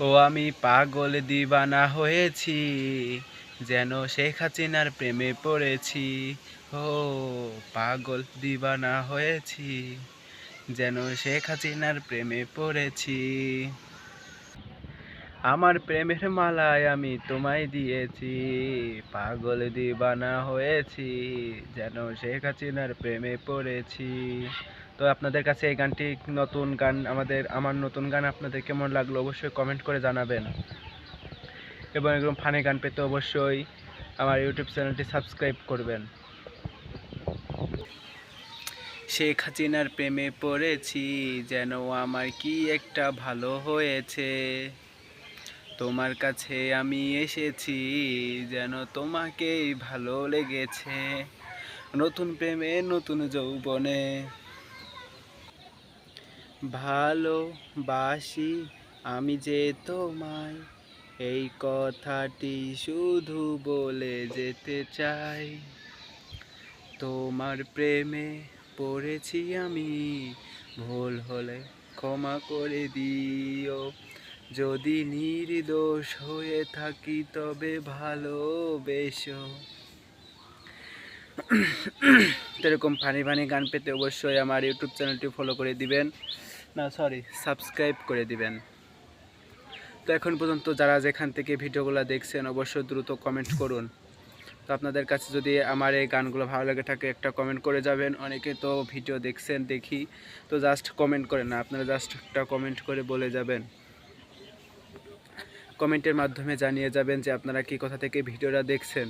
ও আমি পাগল দিবানা হয়েছি, যেন শেখ হাসিনার প্রেমে পড়েছি। ও পাগল দিবানা হয়েছি, যেন শেখ হাসিনার প্রেমে পড়েছি। আমার প্রেমের মালায় আমি তোমায় দিয়েছি, পাগল দিবানা হয়েছি, যেন শেখ হাসিনার প্রেমে পড়েছি। তো আপনাদের কাছে এই গানটি নতুন গান, আমাদের, আমার নতুন গান আপনাদের কেমন লাগল অবশ্যই কমেন্ট করে জানাবেন। এবং এরকম ফানি গান পেতে অবশ্যই আমার ইউটিউব চ্যানেলটি সাবস্ক্রাইব করবেন। শেখ হাসিনার প্রেমে পড়েছি, যেন আমার কি একটা ভালো হয়েছে। তোমার কাছে আমি এসেছি, যেন তোমাকেই ভালো লেগেছে। নতুন প্রেমে, নতুন যৌবনে ভালোবাসি আমি যে তোমায়। এই কথাটি শুধু বলে যেতে চাই। তোমার প্রেমে পড়েছি আমি, ভুল হলে ক্ষমা করে দিও। যদি নির্দোষ হয়ে থাকি তবে ভালোবেসো। এরকম ফানি ফানি গান পেতে অবশ্যই আমার ইউটিউব চ্যানেলটি ফলো করে দিবেন। না সরি সাবস্ক্রাইব করে দিবেন। তো এখন পর্যন্ত যারা যেখান থেকে ভিডিওগুলো দেখছেন, অবশ্যই দ্রুত কমেন্ট করুন। তো আপনাদের কাছে যদি আমার এই গানগুলো ভালো লাগে থাকে, একটা কমেন্ট করে যাবেন। অনেকে তো ভিডিও দেখছেন, দেখি। তো জাস্ট কমেন্ট করেন না, আপনারা জাস্ট একটা কমেন্ট করে বলে যাবেন। কমেন্টের মাধ্যমে জানিয়ে যাবেন যে আপনারা কি কোথা থেকে ভিডিওটা দেখছেন।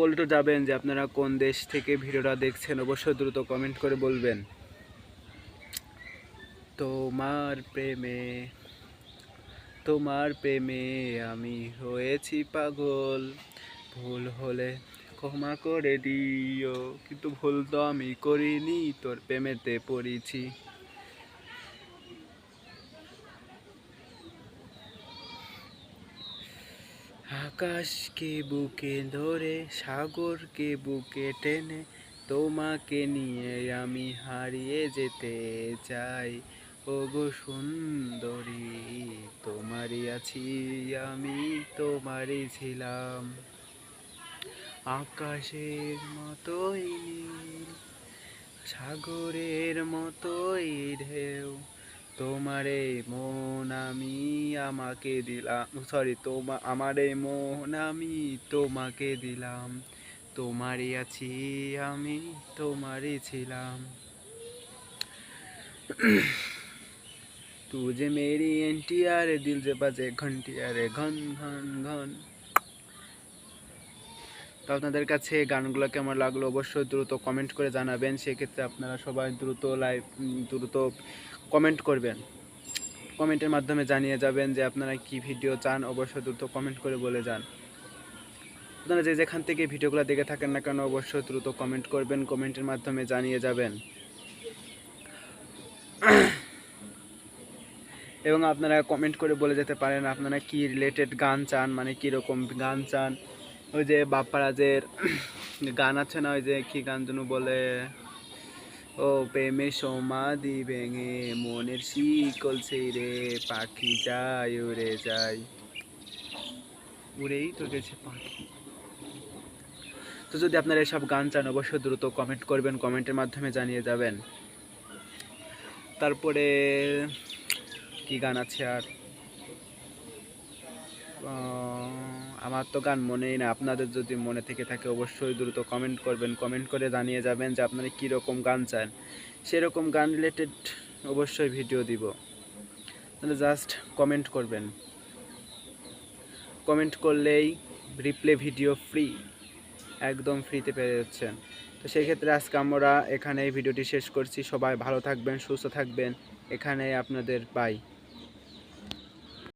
বলতে যাবেন যে আপনারা কোন দেশ থেকে ভিডিওটা দেখছেন, অবশ্যই দ্রুত কমেন্ট করে বলবেন। তোমার প্রেমে তোমার প্রেমে আমি হয়েছি পাগল। ভুল হলে ক্ষমা করে দিও, কিন্তু ভুল তো আমি করিনি, তোর প্রেমেতে পড়েছি। আকাশকে বুকে ধরে, সাগরকে বুকে টেনে, তোমাকে নিয়ে আমি হারিয়ে যেতে চাই। ওগো সুন্দরী, তোমারই আছি আমি, তোমারই ছিলাম। আকাশের মতোই নীল, সাগরের মতোই ঢেউ। তোমারে মন আমি আমাকে দিলাম সরি তোমা, আমারে মন আমি তোমাকে দিলাম। তোমারই আছি আমি, তোমারই ছিলাম। তুঝে মেরি এন্টি আরে দিল যে বাজে ঘন্টি আরে ঘন ঘন ঘন তো আপনাদের কাছে গানগুলো কেমন লাগল অবশ্যই দ্রুত কমেন্ট করে জানাবেন, সেক্ষেত্রে আপনারা সবাই দ্রুত লাইভ দ্রুত কমেন্ট করবেন। কমেন্টের মাধ্যমে জানিয়ে যাবেন যে আপনারা কি ভিডিও চান, অবশ্যই দ্রুত কমেন্ট করে বলে যান। আপনারা যে যেখান থেকে ভিডিওগুলো দেখে থাকেন না কেন, অবশ্যই দ্রুত কমেন্ট করবেন কমেন্টের মাধ্যমে জানিয়ে যাবেন। এবং আপনারা কমেন্ট করে বলে যেতে পারেন আপনারা কি রিলেটেড গান চান মানে কীরকম গান চান। ওই যে বাপ্পারাজের গান আছে না, ওই যে কি গান যেন বলে? ও প্রেমে সমাধি ভেঙে মনের শিকল ছেড়ে পাখি যায়, উড়ে যায়। উড়েই তো গেছে পাখি। তো যদি আপনারা এসব গান চান, অবশ্যই দ্রুত কমেন্ট করবেন কমেন্টের মাধ্যমে জানিয়ে যাবেন। তারপরে কি গান আছে আর? আমার তো গান মনেই না আপনাদের যদি মনে থেকে থাকে অবশ্যই দ্রুত কমেন্ট করবেন। কমেন্ট করে জানিয়ে যাবেন যে আপনারা কীরকম গান চান। সেরকম গান রিলেটেড অবশ্যই ভিডিও দিব। তাহলে জাস্ট কমেন্ট করবেন। কমেন্ট করলেই রিপ্লে ভিডিও ফ্রি একদম ফ্রিতে পেয়ে যাচ্ছেন। তো সেই ক্ষেত্রে আজকে আমরা এখানে এই ভিডিওটি শেষ করছি। সবাই ভালো থাকবেন, সুস্থ থাকবেন। এখানে আপনাদের বাই